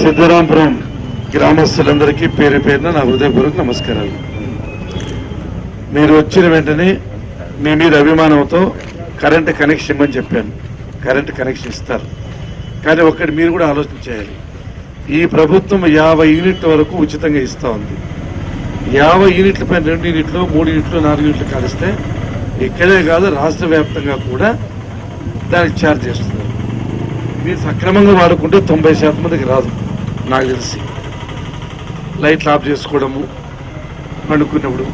సిద్ధరాంపురం గ్రామస్తులందరికీ పేరు పేరున నా హృదయపూర్వక నమస్కారాలు. మీరు వచ్చిన వెంటనే మీ మీద అభిమానంతో కరెంట్ కనెక్షన్ ఇవ్వని చెప్పాను. కరెంట్ కనెక్షన్ ఇస్తారు. కానీ ఒక్కటి మీరు కూడా ఆలోచన చేయాలి. ఈ ప్రభుత్వం యాభై యూనిట్ల వరకు ఉచితంగా ఇస్తూ ఉంది. యాభై యూనిట్ల పైన రెండు యూనిట్లు మూడు యూనిట్లు నాలుగు యూనిట్లు కలిస్తే ఇక్కడే కాదు రాష్ట్ర వ్యాప్తంగా కూడా దానికి ఛార్జ్ చేస్తున్నారు. మీరు సక్రమంగా వాడుకుంటే తొంభై శాతం మందికి రాదు. నాకు తెలిసి లైట్లు ఆఫ్ చేసుకోవడము పండుకున్నప్పుడు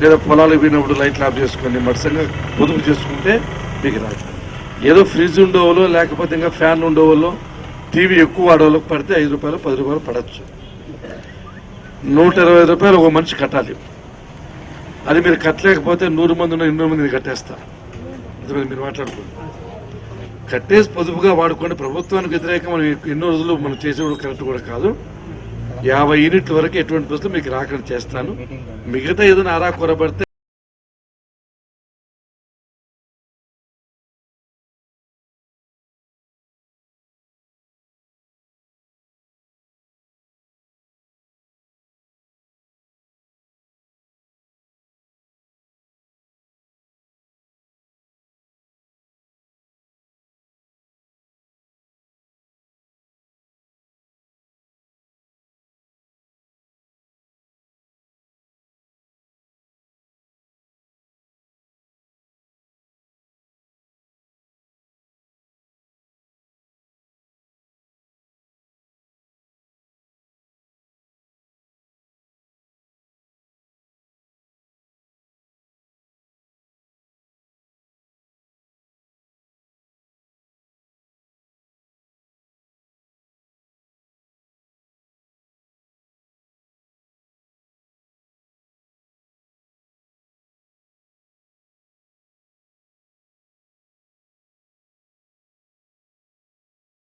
లేదా పొలాలకు పోయినప్పుడు లైట్లు ఆఫ్ చేసుకొని మరుసంగా పొదుపు చేసుకుంటే మీకు రాదు. ఏదో ఫ్రిడ్జ్ ఉండేవాళ్ళు లేకపోతే ఇంకా ఫ్యాన్ ఉండేవాళ్ళు టీవీ ఎక్కువ వాడేవాళ్ళకి పడితే ఐదు రూపాయలు పది రూపాయలు పడచ్చు. నూట ఇరవై రూపాయలు ఒక మనిషి కట్టాలి. అది మీరు కట్టలేకపోతే నూరు మంది ఉన్న ఎన్నో మందిని కట్టేస్తారు ఇది మీరు మాట్లాడుకోండి. కట్టేసి పొదుపుగా వాడుకోండి. ప్రభుత్వానికి వ్యతిరేకంగా మనం ఎన్నో రోజులు మనం చేసేవాడు కరెక్ట్ కూడా కాదు. యాభై యూనిట్ల వరకు ఎటువంటి బస్సులు మీకు రాకుండా చేస్తాను. మిగతా ఏదైనా ఆరా కొరబడితే